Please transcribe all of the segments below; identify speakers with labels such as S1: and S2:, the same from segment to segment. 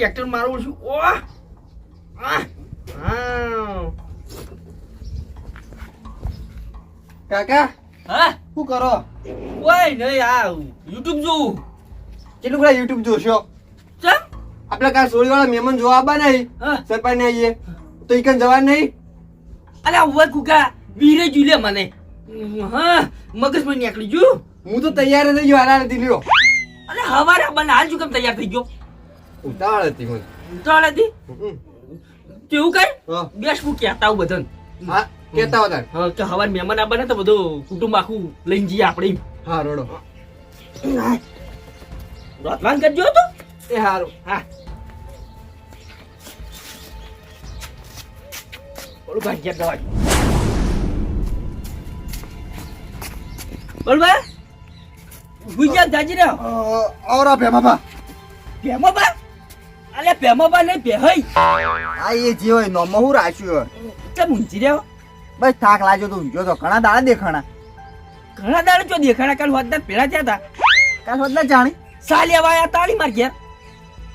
S1: Tractor મારું છું. ઓ
S2: કાકા
S1: હા?
S2: શું કરો?
S1: ઓય નહીં આ યુટ્યુબ જોઉં.
S2: કેટલું બધા યુટ્યુબ જોશો?
S1: ચમ?
S2: આપણે કાલ સોળી વાળા મહેમાન જોવા આવવા નહીં? સરપંચ ને આવીએ. તો ઈકન જવા નહીં?
S1: અરે ઓય કુકા વીરે જુલે મને. હા મગજમાં નીકળી ગયું.
S2: હું તો તૈયાર જ થઈ ગયો નથી લ્યો.
S1: અરે હવારે બને હાલ શું કેમ તૈયાર થઈ ગયો?
S2: ઉતાવળ હતી મને
S1: ચાલ હતી કેવું કઈ
S2: હા
S1: બેસ હું કહેતા આવું બધાને
S2: હા કેતા હતા
S1: હા કે હવાર મહેમાન આવવાના તો બધું કુટુંબ આખું લઈને જઈએ આપણે
S2: હા રોડો
S1: રોતવાન કરજો તો
S2: એ હારું
S1: હા બોલું ભાઈ ઘેર દવા બોલ ભાઈ ગુજ્યા જાજી રહ્યો
S2: ઓરા ભેમા બાબા
S1: ભેમા બા અલે ભેમો બા નહીં ભેહઈ.
S3: આ એ જે હોય નોમો હું રાખ્યું
S1: રહ્યો.
S3: બસ થાક લાગ્યો તો ઊંઘ્યો તો. ઘણા દાડા દેખાણા.
S1: ઘણા દાડે ચો દેખાડા કાલ હોદના પેલા થયા હતા
S3: કાલ બદલા જાણી.
S1: સાલી આયા તાળી માર ઘેર.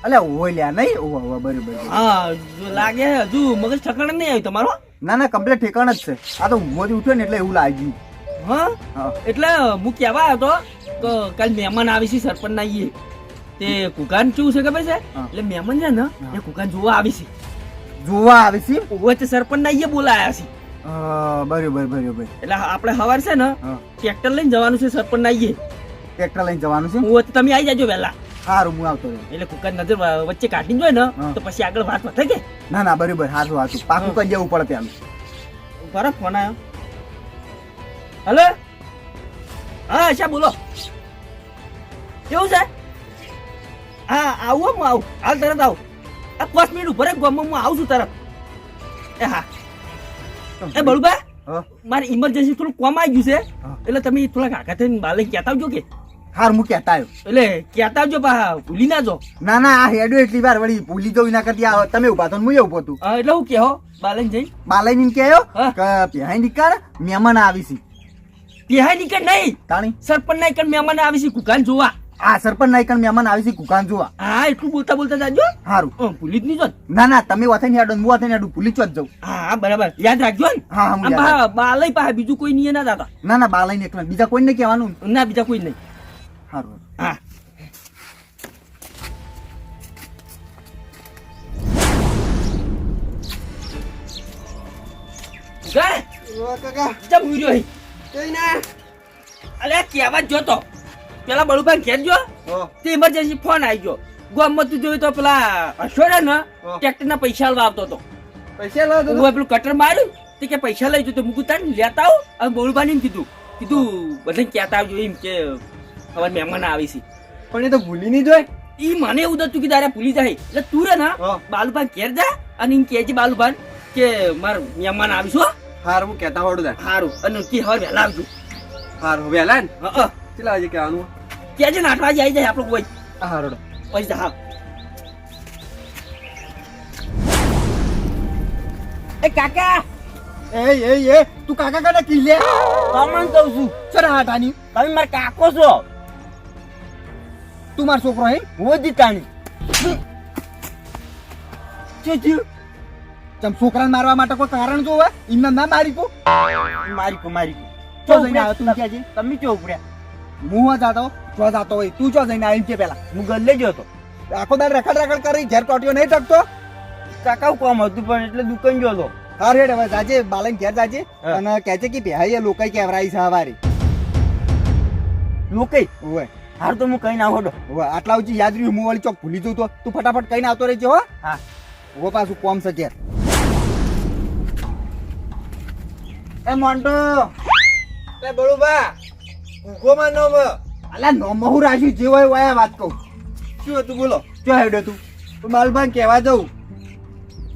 S3: અલે ઓય લ્યા નહીં? ઓવા ઓવા બરોબર.
S1: હા જો લાગે હજુ મગજ ઠકાણા નહીં આવ્યું તમારો.
S3: ના ના કમ્પ્લીટ ઠેકાણ જ છે. આ તો ઊંઘોથી ઉઠ્યો ને એટલે એવું લાગ્યું.
S1: હા?
S3: હા.
S1: એટલે હું કહેવા હતો કે કાલ મહેમાન આવી છે સરપંચ ના તે કુકાન ચૂ છે ખબર છે?
S3: હા.
S1: એટલે મહેમાન છે ને એ કુકાન જોવા આવી છે.
S3: જોવા આવી છે?
S1: ઓવે સરપંચ ના અહીંયા બોલાયા છે.
S3: બરોબર બરોબર.
S1: એટલે આપણે હવાર છે ને ટ્રેક્ટર લઈને જવાનું છે સરપંચ ના અહીંયા
S3: ટ્રેક્ટર લઈને જવાનું છે?
S1: ઓવે તમે આવી જાજો વહેલા.
S3: સારું હું આવતો રહ્યો
S1: એટલે કુકાન નજર વચ્ચે કાઢી જોઈએ ને તો પછી આગળ વાત વધે કે
S3: ના ના બરોબર સારું હારું. પાકું
S1: હા.
S3: કરી જવું પડે ત્યાં.
S1: બરાબર ફોન આવ્યો હલો? હા અચ્છા બોલો? કેવું છે? હા આવું હું આવું. હાલ તરત આવું. આ પાંચ મિનિટ ઊભો રહે ગામમાં હું આવું છું તરત. એ હા. એ બળુબા મારે ઇમરજન્સી થોડું કોમ આવી ગયું છે. એટલે તમે થોડા કાકા થઈને બાલે કહેતા આવજો કે.
S3: હાર હું કહેતા આવ્યો.
S1: એટલે કહેતા આવજો પા ભૂલી ના જો.
S3: ના ના આ હેડો એટલી વાર વળી ભૂલી જવું ના કરતી આ તમે ઊભા તો હું પોતું
S1: હા, એટલે હું કહો બાલે જઈ
S3: બાલાઈ ને કહેયો. કે પહેરાઈ નીકળ મહેમાન આવી છે
S1: તિહાઈ નીકળ નહીં.
S3: તાણી?
S1: સરપંચ નહીં કે મહેમાન આવી છે કુકાન જોવા.
S3: આ સરપંચ નાયકન મહેમાન આવી છે કુકાન જોવા.
S1: હા એટલું બોલતા બોલતા જાજો.
S3: હારું.
S1: હું ભૂલી જ નહીં જો
S3: ના ના તમે વાથે નહીં ને હું વાથે નહીં આડું ભૂલી જ જાઉં.
S1: હા બરાબર. યાદ રાખજો ને.
S3: હા હા,
S1: બાલય પાસે બીજું કોઈ નહીં ના દાદા.
S3: ના ના બાલાઈ ને એકલા. બીજા કોઈને કહેવાનું
S1: ના. બીજા કોઈ નહીં.
S3: હારું
S1: હા. ગાય
S2: કાકા.
S1: જમ ઉર્યો હી?
S2: કઈ ના.
S1: અલે કેવા જોતો. પેલા બળુભાઈ ઘેર જો તે ઇમરજન્સી ફોન આવી ગયો ગામમાં તું જોયું તો પેલા અશોરે ને ટ્રેક્ટર ના પૈસા લેવા આવતો હતો.
S2: પૈસા લો
S1: હું પેલું કટર માર્યું તે કે પૈસા લઈ જતો. મૂકું તાર લેતા આવું. અને બળુભાઈ એમ કીધું કીધું બધાને કહેતા આવજો એમ કે હવે મહેમાન આવી છે.
S2: પણ એ તો ભૂલી નહીં જોય.
S1: ઈ મને એવું હતું કે તારે ભૂલી જાય. એટલે તું રે ને. બાલુભાઈ ઘેર જા અને એમ કહેજે બાલુભાઈ કે માર મહેમાન આવીશું.
S2: હારું હું કહેતા હોડું
S1: હારું. અને કે હવે વહેલા આવજો.
S2: હારું વહેલા ને?
S1: હા.
S2: કેટલા વાગે કહેવાનું?
S1: કહેજે ને આઠ વાગે આવી જાય આપણું કોઈ.
S2: હા રોડો.
S1: પછી હા. એ કાકા!
S3: એ એ એ તું કાકા કને કી લે
S1: તમને કહું છું.
S3: ચર હાટાની.
S1: તમે મારા કાકો છો?
S3: તું મારો છોકરો હે?
S1: હું જીતાણી
S3: શું થયું તમ છોકરાને મારવા માટે કોઈ કારણ જો હોય એમને ના મારી કો.
S1: મારી કો મારી
S3: ચો જઈને આવ્યો તું ક્યાં છે?
S1: તમે ચો ઉપડ્યા
S3: હું હો જાતો. જો જાતો હોય તું ચો જઈને આવી કે પેલા
S1: હું ગલ્લે ગયો હતો.
S3: આખો દાડ રખડ રખડ કરી ઘેર ટોટીઓ નહીં ટકતો
S1: કાકા કોમ હતું પણ એટલે દુકાન ગયો હતો.
S3: હા રેડ હવે જાજે બાલન ઘેર જાજે. અને કહે છે કે પહેાઈ લોકો કેવરાઈ છે હવારી.
S1: લોકે
S3: ઓય
S1: હાર તો હું કઈ ના હોડો.
S3: ઓય આટલા ઉચી યાદ રહ્યું હું વળી ચોક ભૂલી જઉં તો. તું ફટાફટ કઈ આવતો રહેજે હો.
S1: હા.
S3: ઓ પાછું કોમ છે ઘેર.
S1: એ મોન્ટો.
S2: તે બળુબા ઉગો માં નો
S3: અલા નોમો હું રાખ્યું જે હોય વાયા વાત કહું.
S2: શું હતું બોલો.
S3: ચો હેડ્યો તું?
S2: તો બાલુભાઈ કહેવા જવું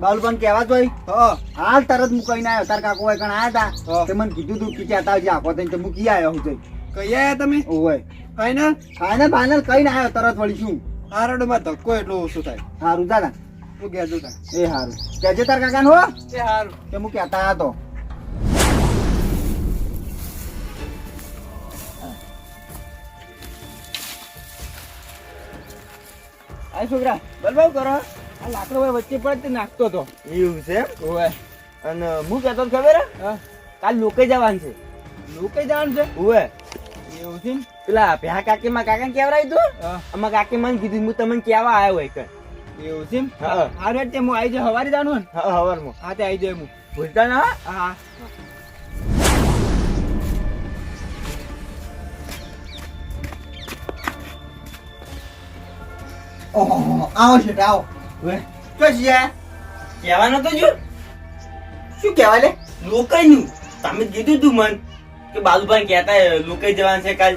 S3: બાલુભાઈ કહેવા જોઈ
S2: હા.
S3: હાલ તરત હું કઈને આવ્યો તાર કાકો હોય કણ આયા હતા તે મને કીધું તું કે કહેતા આવજે આખો થઈને તો મૂકી આવ્યો હું જઈ
S2: કઈ આયા તમે?
S3: ઓય.
S2: ફાઈનલ?
S3: ફાઇનલ કઈ કઈને આવ્યો તરત વળી શું?
S2: હારોડો ધક્કો એટલો ઓછો થાય.
S3: હારું દાદા
S2: તું. કહેજો તા.
S3: એ હારું. કહેજે તાર કાકા હો.
S2: એ હારું.
S3: કે હું કહેતા હતો આ છોકરા બલબાવ કરો. આ લાકડો ભાઈ વચ્ચે પડે તે નાખતો હતો
S1: એવું છે?
S3: ઓવે
S1: અને હું કહેતો ખબર કાલ લોકે જવાનું છે.
S3: લોકે જવાનું છે?
S1: ઓવે
S3: એવું છે
S1: પેલા ભ્યા કાકી માં કાકા કેવરાય તું? અમાર કાકી મને કીધું હું તમને કેવા આવ્યો હોય કે.
S3: એવું છે.
S1: હા.
S3: રેટ તે હું આવી જાય હવારે જાણું ને?
S1: હા હવારમાં.
S3: હા તે આવી જાય હું.
S1: ભૂલતા ના? હો?
S3: ઓહો આવો છે આવો. તો
S1: કહેવાનું તો જો.
S3: શું કહેવાય લે?
S1: લોકાઈનું. તમે કીધું તું મન કે બાલુભાઈ કહેતા લોકાઈ જવાનું છે કાલ.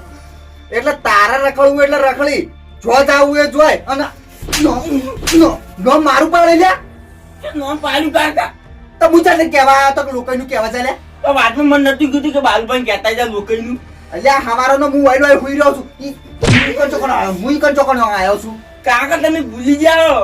S3: એટલે તારા રખડવું એટલે રખડી. જો જાવું એ જોય. અને નો મારું પાડે
S1: લે. નો પાડ્યું કાકા.
S3: તો હું ચાલે કહેવા તો લોકોનું કહેવા ચાલે
S1: તો વાતમાં મન નથી કીધું કે બાલુભાઈ કહેતા જા લોકાઈનું.
S3: અલ્યા હમારો નો હું વાઈડ વાઈડ હુઈ રહ્યો છું. હું કણ ચોકણ હું કણ ચોકણ આવ્યો છું?
S1: કાકા તમે ભૂલી જાઓ.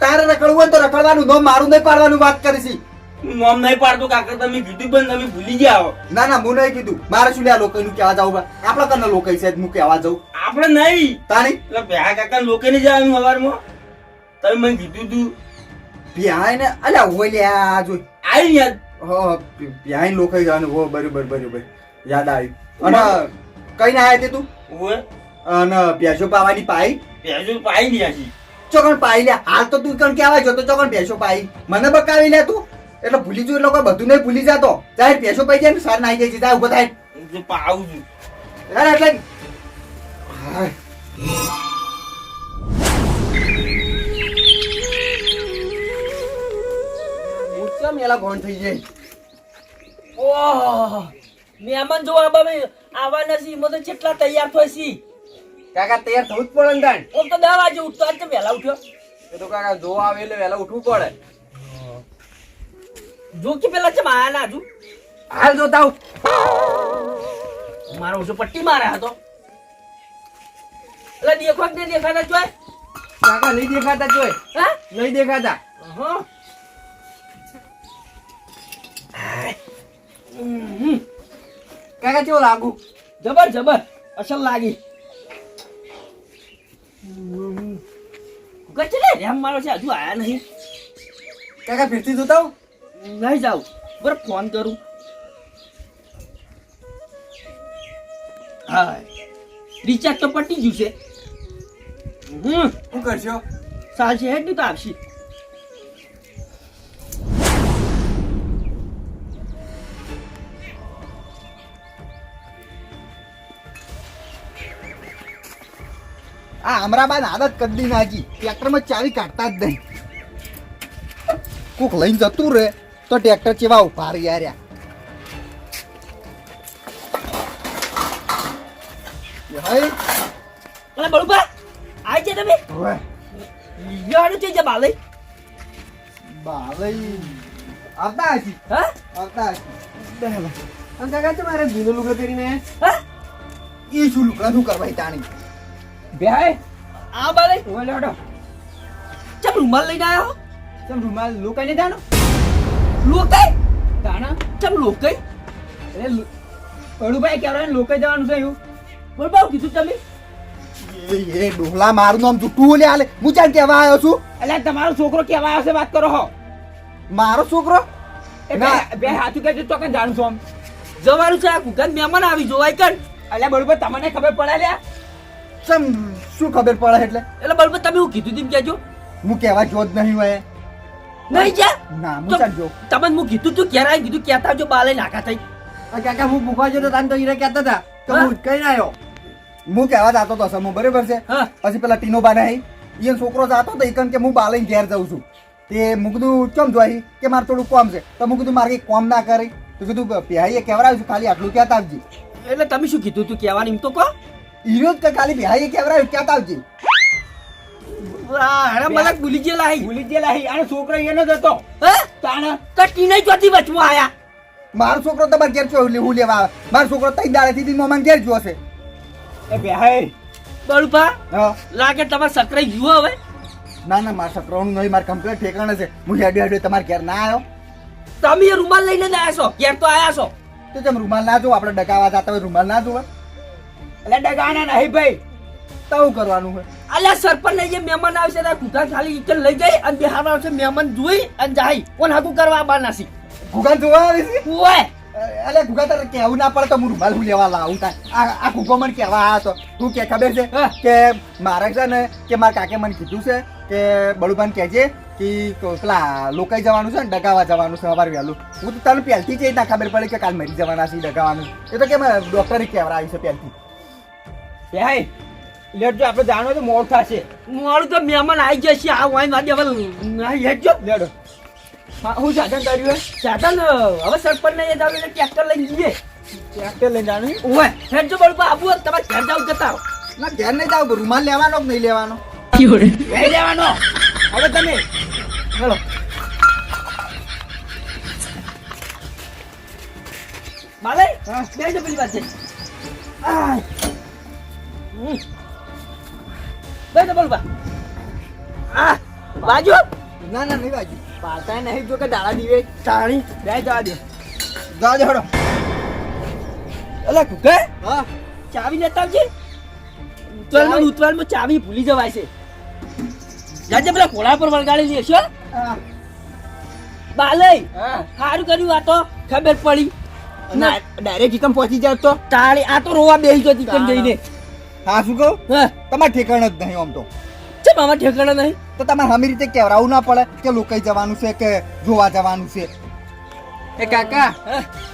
S3: તારે રખડવું હોય તો રખડવાનું નો મારું નહીં પાડવાનું વાત કરીશી
S1: હું નહીં પાડતો કાકા તમે કીધું પણ તમે ભૂલી જાઓ.
S3: ના ના હું નહીં કીધું. મારે શું લ્યા લોકોનું કહેવા જાવું આપણા કરના લોકો છે હું કહેવા જાઉં.
S1: આપણે નહીં.
S3: તાણી?
S1: એટલે ભ્યા કાકા લોકાઈને જવાનું સવારમાં તમે મને કીધું તું.
S3: ભ્યા ને અલ્યા હોય લ્યા જોઈ.
S1: આવી યાદ.
S3: હો પ્યાય લોકો જવાનું. હો બરોબર બરોબર. યાદ આવ્યું અને કઈ ના આવ્યા તે તું? અને પ્યાસો પાવાની પાઈ?
S1: ભેંસો પાઈ ગયા છે.
S3: ચોકણ પાઈ લે હાલ તો તું કણ કહેવાય જો તો ચોકણ ભેંસો પાઈ? મને બકાવી લે તું. એટલે ભૂલી જુ એટલે કોઈ બધું નહીં ભૂલી જાતો. જાય ભેંસો પાઈ જાય ને સર નાઈ જાય છે જા ઊભો થાય
S1: પાવું છું.
S3: યાર એટલે. હું એલા ગોણ થઈ જાય?
S1: ઓહ મહેમાન જો આવા આવા નથી એમાં તો કેટલા તૈયાર થાય છે
S2: કાકા તૈયાર થવું જ પડે ને તાણ.
S1: ઓમ તો દસ વાગે ઉઠતો આજે વહેલા ઉઠ્યો.
S2: એ તો કાકા જો આવે એટલે વહેલા ઉઠવું પડે.
S1: જો કે પેલા છે માયા ના હજુ
S2: હાલ જોતા તાવ.
S1: મારો ઓછો પટ્ટી માર્યા હતો. એટલે દેખો કે દેખાતા જોય
S2: કાકા નહીં દેખાતા જોય
S1: હા?
S2: નહીં દેખાતા.
S1: હા.
S2: કાકા કેવું લાગુ?
S1: જબર જબર. અસલ લાગી. કચરે રેમ મારો છે હજુ આયા નહીં.
S2: કાકા ફેરતી જોતા આવું?
S1: નહીં જાઉં. બરાબર ફોન કરું. હા રિચાર્જ તો પટી ગયું છે. હમ.
S2: શું કરશો?
S1: ચાલશે હેડ નહીં તો આપશી.
S3: આ અમરાબાદ આદત કદી નાખી. ટ્રેક્ટરમાં ચાવી કાઢતા જ નહીં. કોક લઈને જતું રે તો ટ્રેક્ટર ચેવા ઊભા રહ્યા રહ્યા. હાય
S1: અલા બળુપા છે તમે?
S3: હવે.
S1: યાર છે જે બાલઈ
S3: બાલઈ આવતા હશી?
S1: હા?
S3: આવતા હશી. બેહલો. અને કાકા છે મારે જૂનું લુગડો પહેરીને
S1: હા?
S3: એ શું લુગડા શું કરવા તાણી?
S2: બેહાય
S1: આ બાલે.
S2: ઓલે હટો
S1: ચમ રૂમાલ લઈને આયો
S2: ચમ રૂમાલ લોકાઈને જાણો
S1: લોકાઈ
S2: તાણા
S1: ચમ લોકઈ
S2: એટલે અડુભાઈ કહેવાય લોકાઈ જવાનું છે એવું?
S1: કીધું તમે?
S3: એ ડોહલા મારું નામ જૂઠું લે આલે હું ચાલ કેવા આવ્યો છું?
S2: એટલે તમારો છોકરો કેવા હશે વાત કરો હો.
S3: મારો છોકરો?
S2: એ
S3: ના.
S2: બે- બે હાથું કહેજો તો કે જાણું છું આમ.
S1: જવાનું છે આ કુકાન મહેમાન આવી જોવાય કર
S2: એટલે બરોબર તમને ખબર પડે લ્યા?
S3: ચમ શું ખબર પડે એટલે?
S1: એટલે બળબા તમે હું કીધું તેમ કેજો
S3: હું કહેવા જો જ નહીં હોય.
S1: નહીં જા
S3: ના હું
S1: તો
S3: ચાલ
S1: તમને હું કીધું તું ક્યારે આવી કીધું કહેતા જો બાલે નાખા થઈ.
S2: કાકા હું ભૂખવા જતો તાન તો હીરા કહેતા હતા. તો
S1: હું?
S2: કઈ ના આવ્યો.
S3: હું કહેવા જાતો તો સમૂહ બરાબર છે?
S1: હા.
S3: પછી પેલા ટીનો બાને આવી એ છોકરો જાતો તો એકન કે હું બાલે ઘેર જાઉં છું. તે મું કીધું ચમ જોઈ કે મારે થોડું કોમ છે. તો મું કીધું મારે કંઈ કોમ ના કરી. તો કીધું પ્યાઈએ છું ખાલી આટલું કહેતા આવજી.
S1: એટલે તમે શું કીધું તું કહેવાનું એમ તો કહો.
S3: હીરો જ ખાલી પહેરીએ કેવરા ક્યાં આવજી.
S1: આ હરા મલક ભૂલી ગયેલા હી
S2: ભૂલી ગયેલા હી અને છોકરો એને જ હતો
S1: હે?
S2: તાણ?
S1: કટી નહીં ચોથી વચમાં આયા.
S3: મારો છોકરો તમારે ઘેર છો હું લેવા આવે. મારો છોકરો તઈ દાડેથી દી મોમાં ઘેર જો હશે
S2: એ બેહાય
S1: બળુપા
S3: હા.
S1: લાગે તમારે સકરે ગયું હવે.
S3: ના ના મારા છોકરાનું નહીં માર કમ્પ્લેટ ઠેકાણે છે. હું હેડ્યો હેડ્યો તમારે ઘેર ના આવ્યો
S1: તમે રૂમાલ લઈને જ આયા છો ઘેર તો આવ્યા છો.
S3: તો તમે રૂમાલ ના જો આપણે ડકાવા જતા હોય રૂમાલ ના જોવે.
S2: એટલે ડગાના નહીં ભાઈ.
S3: તો કરવાનું હોય
S1: અલ્યા સરપંચ ને જે મહેમાન આવશે ત્યાં કુકા ખાલી ઇકલ લઈ જાય અને બિહાર આવશે મહેમાન જોઈ અને જાય. કોણ હાકું કરવા? બાર નાસી
S3: ગુગા જોવા આવી છે?
S1: ઓય.
S3: અલે ગુગા તારે કેવું ના પડે તો હું રૂમાલ હું લેવા લાવું થાય આ આ મને કહેવા આ તો. તું કે ખબર છે કે મારે છે ને કે મારા કાકે મને કીધું છે કે બળુભાન કહેજે કે ક- પેલા લોકાઈ જવાનું છે ને ડગાવા જવાનું છે સવાર વહેલું. હું તો તને પહેલથી જ ના ખબર પડે કે કાલ મરી જવાના છે ડગાવાનું. એ તો કે ડોક્ટરે કહેવા આવી છે પહેલથી.
S2: ભાઈ લેટ જો આપણે જાણો તો મોડ થશે.
S1: મોડું તો મહેમાન આવી જશે આ વાઈન વાગે હવે નહીં હેડજો
S2: લેડો હા હું સાધન કર્યું હે
S1: સાધન હવે સરપંચ ને જાવ એટલે ટ્રેક્ટર લઈને જઈએ.
S2: ટ્રેક્ટર લઈને જાણું?
S1: ઓય હેડજો બળપા આબુ હોય, તમારે ઘેર જાવ જતા.
S3: ના ઘેર નહીં જાવ રૂમાલ લેવાનો કે નહીં લેવાનો?
S1: લઈ લેવાનો.
S2: હવે તમે.
S1: ચલો. માલે. બેસજો પેલી છે આય. હમ. ડબલ બા. આ બાજુ?
S3: ના ના નહીં બાજુ.
S2: પાડતા નહીં જો કે દાડા દીવે.
S1: ચાણી
S2: બે જવા દે.
S3: જવા દે હડો
S1: અલે કુકે
S3: હા.
S1: ચાવી લેતા આવજે. ઉતવાલમાં ઉતવાલમાં ચાવી ભૂલી જવાય છે. જાજે પેલા ઘોડા પર વળગાડી લે
S3: હા.
S1: બાલય
S2: હા.
S1: સારું કર્યું આ તો. ખબર પડી. ના.
S2: ડાયરેક્ટ એકમ પહોંચી જાય તો?
S1: તાળી આ તો રોવા બેસી જતી પણ જઈને.
S3: હા શું કહું?
S1: હા?
S3: તમારે ઠેકાણ જ નહીં આમ તો.
S1: ચમ આમાં ઠેકાણા નહીં?
S3: તો તમારે હમી રીતે કહેવરાવું ના પડે કે લોકાઈ જવાનું છે કે જોવા જવાનું છે.
S2: એ કાકા?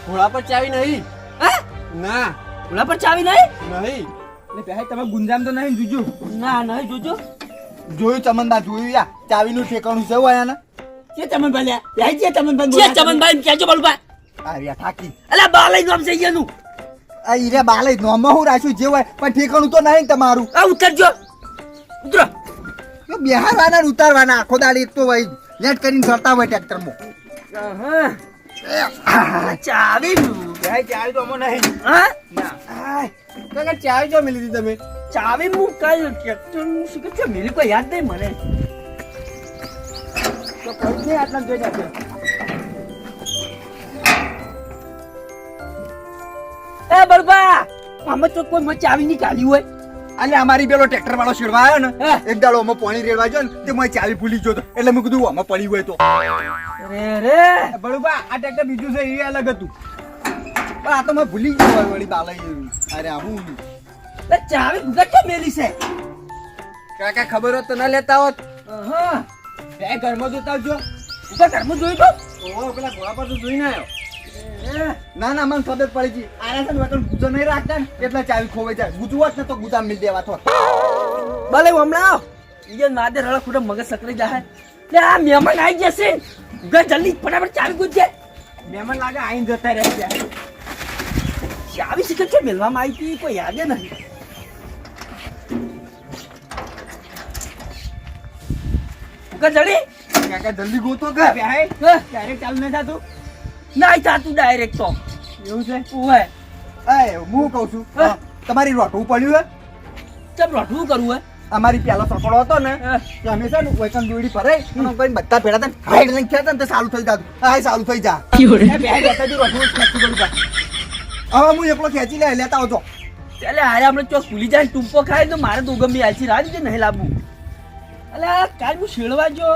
S2: ઘોડા પર ચાવી નહીં?
S1: હા?
S2: ના.
S1: ઘોડા પર ચાવી નહીં?
S2: નહીં. એટલે પહેલા તમે ગુંજામ તો નહીં જોજો?
S1: ના નહીં જોજો.
S3: જોયું ચમનદા જોયું યા? ચાવીનું ઠેકાણું છે હોય ને
S1: કે ચમન ભાઈ લ્યા છે ચમન ભાઈ છે ચમન ભાઈ કેજો બોલબા
S3: આ રહ્યા થાકી.
S1: અલા બાલય નામ છે એનું
S3: ઈરે બાલે નોમાં હું રાખ્યું જે હોય પણ ઠેકાણું તો નહીં તમારું.
S1: આ ઉતરજો. ઉતરો.
S3: બિહારવાના ને ઉતારવાના આખો દાડી એક તો ભાઈ લેટ કરીને ફરતા હોય ટ્રેક્ટરમાં.
S1: ચાવી.
S2: ચાવી તો અમો નહીં.
S1: હા?
S2: ના. ચાવી જો મિલી હતી તમે?
S1: ચાવી હું કઈ ટ્રેક્ટર શું કે છે મેરી કોઈ યાદ નહીં મને.
S2: તો કઈ નહીં આટલા જોઈ જશે
S1: એ બરબા આમાં તો કોઈ મચી આવી નહીં કાઢી હોય.
S3: અને અમારી પેલો ટ્રેક્ટર વાળો શેડવા આવ્યો ને એક દાડો અમે પાણી રેડવા ગયો ને તે મને ચાવી ભૂલી ગયો એટલે મેં કીધું અમે પડી હોય તો.
S1: રે રે
S2: બળુબા આ ટ્રેક્ટર બીજું છે એ અલગ હતું.
S3: પણ આ તો મેં ભૂલી ગયો હોય વળી બાલાઈ અરે
S1: આવું ચાવી ભૂગા કેમ મેલી છે?
S2: કાકા ખબર હોત તો ના લેતા હોત.
S1: હા
S2: બે ઘરમાં જોતા
S1: જો ઘરમાં જોઈ તો?
S2: ઓહો પેલા ઘોડા પર તો જોઈને આવ્યો.
S3: ના ના મને ખબર પડી ગઈ. આના છે ને વગર ગુજો નહીં રાખતા ને એટલે ચાવી ખોવાઈ જાય. ગુજવાત ને તો ગુદામ મિલ દેવા તો.
S1: ભલે હમણાં ઈયન માદે રળા ખોટા મગજ સકરી જાય. લે આ મહેમાન આવી જશે. ભૂગા જલ્દી ફટાફટ ચાવી ગુજે
S2: મહેમાન લાગે આઈને જતા રહે છે.
S1: ચાવી શીખે છે? મેલવામાં આવી હતી કોઈ યાદે નહીં. ભૂગા ક્યાં
S3: કાકા જલ્દી ગોતો કે
S2: બે હાય
S1: હા,
S2: ડાયરેક્ટ ચાલુ નહીં થતું?
S1: નાઈ થાતું ડાયરેક્ટ તો.
S2: એવું છે?
S1: ઓય
S3: એ હું કહું છું
S1: હા.
S3: તમારી રોટવું પડ્યું હે?
S1: કેમ રઠવું કરવું હે?
S3: અમારી પેલો સફળો હતો ને
S1: હા.
S3: કે અમે છે ને વેકન દોડી ભરે અને કોઈ બધા ભેડા તને હાઈડ લઈને ખેતા ને તો સારું થઈ જાતું. હા સારું થઈ જા.
S2: બે જતા જો રોટલું ખેંચી ગયું
S3: હવે હું એકલો ખેંચી લે લેતા આવજો.
S1: એટલે હારે આપણે ચોક ભૂલી જાય ટૂંપો ખાય તો મારે તો ગમી આલસી રાજ છે નહીં લાવવું એટલે કાલ હું શેળવા જો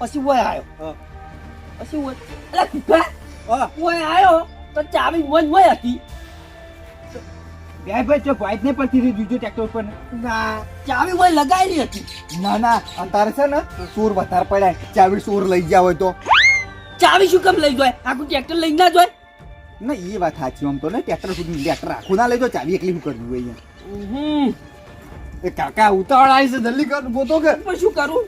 S1: પછી ઓય આવ્યો પછી ઓય એટલે. ઓય આયો. તો ચાવી મોજ મોય હતી.
S2: બે ભાઈ તો વાઈટ ને પડતી રહી જુજો ટ્રેક્ટર ઉપર
S1: ના. ચાવી ઓય લગાવેલી હતી.
S3: ના ના અત્યારે છે ને સૂર વધારે પડ્યા ચાવી ચોર લઈ ગયા હોય તો.
S1: ચાવી શું કેમ લઈ જાય? આખું ટ્રેક્ટર લઈ ના જોય?
S3: ના એ વાત સાચી આમ તો ને ટ્રેક્ટર સુધી ટ્રેક્ટર આખું ના લઈ તો ચાવી એકલી શું કરવી હોય અહીંયા? કાકા ઉતાવળ આવી છે જલ્દી કર ગોતો કે
S1: પણ શું કરું?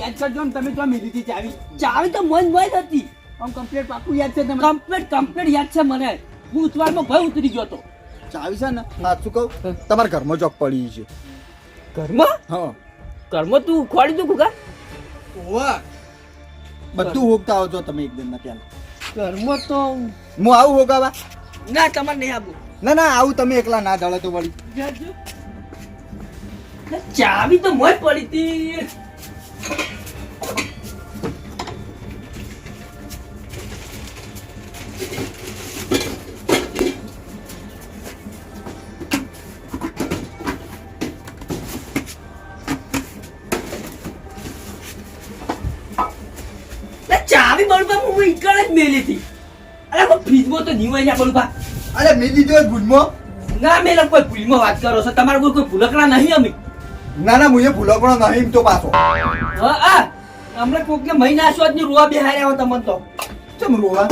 S2: યાદ કરજો ને તમે તો મેલી હતી ચાવી
S1: ચાવી તો મન મોય હતી.
S2: આમ કમ્પ્લીટ પાકું યાદ છે તમને?
S1: કમ્પ્લીટ કમ્પ્લીટ યાદ છે મને. હું ઉતવારમાં ભય ઉતરી ગયો તો
S3: ચાવી છે ને? સાચું કહું? તમારા ઘરમાં જોક પડી છે.
S1: ઘરમાં?
S3: હા.
S1: ઘરમાં તું ખોડી દઉં કુકા
S3: બધું હોગતા આવજો તમે એક દિન ના ત્યાં
S1: ઘરમાં તો
S3: હું આવું હોગાવા?
S1: ના તમારે નહીં આપું
S3: ના ના આવું તમે એકલા ના ઢળે તો વળી.
S1: ચાવી તો મોજ પડી હતી. ચાવી બળબા હું ઈકળ જ મેલી હતી. અરે હું ફ્રીજમાં તો નીવાઈ જા બળબા
S3: અરે મેલી દીધો
S1: ના મેલા કોઈ ભૂલમાં વાત કરો છો? તમારા કોઈ ભૂલકડા નહીં અમે.
S3: ના ના મુજે ભૂલો પણ નહીં તો પાછો.
S1: હા હમણાં કોક ને મહિના સ્વાદની રૂવા બેહાર્યા હો તમને તો.
S3: ચમ રોવા?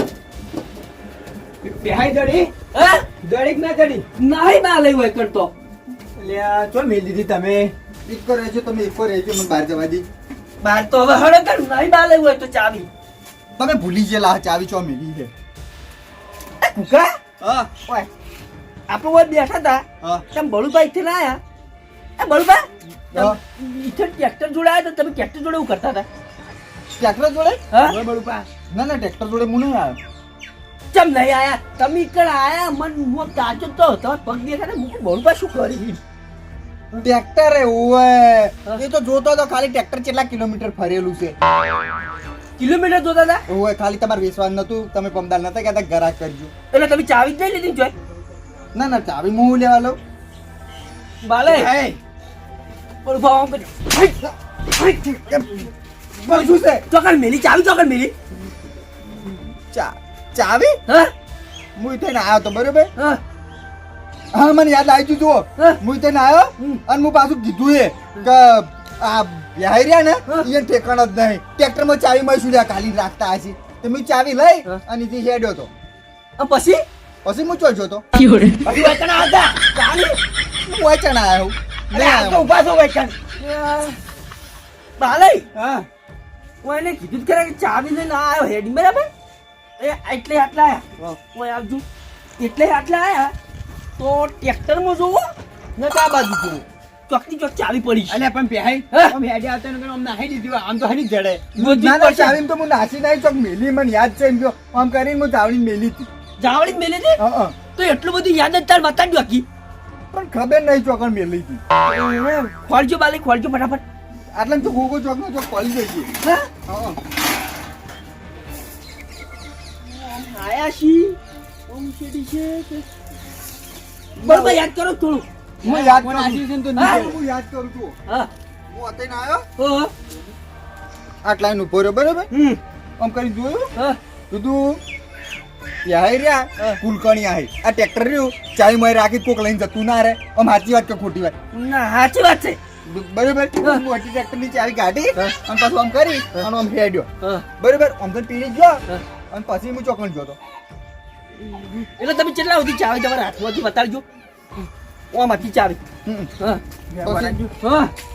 S2: બેહાઈ દડી?
S1: હા?
S2: દડીક ના દડી.
S1: નહીં બા લઈ હોય કરતો
S2: લ્યા ચો મેલી દીધી તમે?
S3: એક રહેજો તમે એક રહેજો મને બહાર જવા દી.
S1: બહાર તો હવે હળે કર નહીં બા લઈ હોય તો ચાવી.
S3: તમે ભૂલી ગયેલા ચાવી ચો મેલી છે.
S1: કુકા
S3: હા.
S1: ઓય આપણે બેઠા હતા
S3: હા.
S1: તમ બળુભાઈ થી ના આયા? એ બળુભા?
S3: હા.
S1: ટ્રેક્ટર જોડે આવ્યા તો તમે ટ્રેક્ટર જોડે એવું કરતા હતા?
S3: ટ્રેક્ટર જોડે?
S1: હા?
S3: ના ના ટ્રેક્ટર જોડે હું નહીં આવ્યો.
S1: ચમ નહીં આયા? તમે ઈકડ આયા મન હું તાજો તો તમારે પગ દેખાય ને હું બળુભા શું કરી?
S3: ટ્રેક્ટર ઓવે એ તો જોતો તો ખાલી ટ્રેક્ટર કેટલા કિલોમીટર ફરેલું છે.
S1: કિલોમીટર જોતા હતા?
S3: ઓવે ખાલી તમારે વિશ્વાસ નતું તમે પમદાર નતા કહેતા ગરાક કરજો.
S1: એટલે તમે ચાવી જ નહીં લીધી જોઈ
S3: ના ના ચાવી હું લેવા લઉં?
S1: બાલે.
S3: હે
S1: બળુભા આમ કરજો.
S3: શું છે
S1: ચોકડ મેલી ચાવી? ચોકડ મેલી
S3: ચા ચાવી
S1: હા?
S3: હું થઈને આવ્યો તો બરોબર?
S1: હા?
S3: હા મને યાદ આવી જુઓ.
S1: હા.
S3: થઈને આવ્યો અને હું પાછું કીધું એ કે આ બેહાઈ રહ્યા ને એ ઠેકાણ જ નહીં. ટ્રેક્ટરમાં ચાવી માં શું ખાલી રાખતા હશે. તો મેં ચાવી લઈ અને તે હેડ્યો તો.
S1: પછી?
S3: પછી હું ચો જોતો
S1: વચન ચાવી
S3: હું વચન આવ્યો
S1: આ તો ઊભા છો વચન બાલે
S2: હા.
S1: હું એને કીધું ખરા કે ચાવી લઈને આવ્યો હેડી બરાબર? એ એટલે આટલા આયા. હું. આવજો. એટલે આટલા આયા તો ટ્રેક્ટરમાં જોવો ને આ બાજુ જોવો. ચોકની ચોક ચાવી પડી છે.
S2: અલ્યા પણ બેહાઈ
S1: હા.
S2: આમ હેડી આવતા ને આમ નાહી દીધી આમ તો હરી જડે.
S3: ના ના ચાવી તો હું નાસી નાખી ચોક મેલી મને યાદ છે એમ જો આમ કરીને હું ચાવડી મેલી હતી.
S1: જાવડી મેલી હતી. તો એટલું બધું યાદ જ તાર બતાડજો આખી
S3: પણ ખબર નહીં ચોકણ મેલી હતી
S1: ખોલજો બાલી ખોલજો ફટાફટ.
S3: આટલા તો ગોગો ચોક નો ચોક ખોલી
S1: હા?
S3: હા
S1: ઓમ શેડી છે બરોબર યાદ કરો થોડું.
S3: હું યાદ કરું. હું યાદ કરું છું.
S1: હા.
S3: હું અત્યારે આવ્યો. આટલા નું ભર્યો બરાબર?
S1: હમ.
S3: આમ કરી જોયું?
S1: હા.
S3: કીધું યાહી રહ્યા કુલકણી આહી આ ટ્રેક્ટર રહ્યું ચાવી મારી રાખી કોક લઈને જતું ના રે આમ સાચી વાત કે ખોટી વાત?
S1: ના સાચી વાત છે.
S3: બરોબર? મોટી ટ્રેક્ટરની ચાવી કાઢી અને પાછું આમ કરી અને આમ હેડ્યો. બરોબર? આમ તો પીડી ગયો. અને પછી હું ચોકણ જોતો.
S1: એટલે તમે કેટલા સુધી ચાવી તમારા હાથમાંથી બતાડજો ઓમાંથી ચાવી.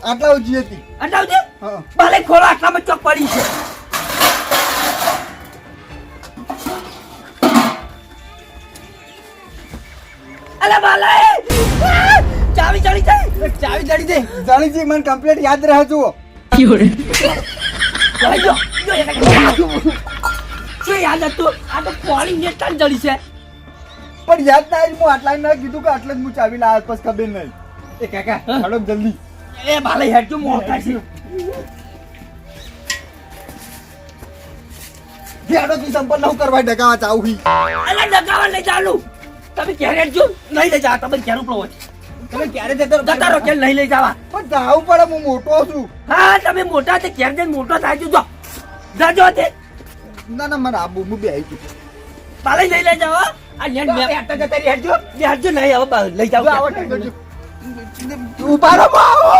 S3: આટલા ઉજી હતી.
S1: આટલા
S3: ઉજી
S1: બાલે ખોલો આટલામાં ચોક પડી છે. અલે બાલે! ચાવી ચડી જાય
S2: ચાવી જડી દે!
S3: જાણીજી મને કમ્પ્લીટ યાદ રહે જુઓ.
S1: જોઈ જો, જો એને શું યાદ હતું? આ તો પોણી ને ટન જડી છે.
S3: પણ યાદ ના હું આટલા ના કીધું કે આટલે જ હું ચાવી લા આસપાસ ખબર નહીં.
S2: એ કાકા
S1: હા.
S3: હાલો જલ્દી.
S1: એ બાલે હેડજો મોટા છે.
S3: ધ્યાનો તું સંપર્ક ન કરવા ડગાવા ચાવી
S1: અલે ડગાવા લઈ ચાલુ. તમે ક્યારે જો નહીં લઈ જાવ તમે ક્યારે ઉપલો
S2: તમે ક્યારે જતો
S1: જતા રહો ક્યારે નહીં લઈ જવા?
S3: પણ જાવું પડે હું મોટો છું.
S1: હા તમે મોટા તે ક્યારે જઈને મોટો થાય છે જો. જાજો તે
S3: ના ના મને આબુ હું બે આવી ચૂક્યો
S1: પાલે લઈ લઈ જાવ? આ નેટ મે
S2: આટા જતા રહી હેડજો.
S1: બે હાથજો નહીં હવે લઈ જાવ
S3: આવો ઊભા રહો આવો.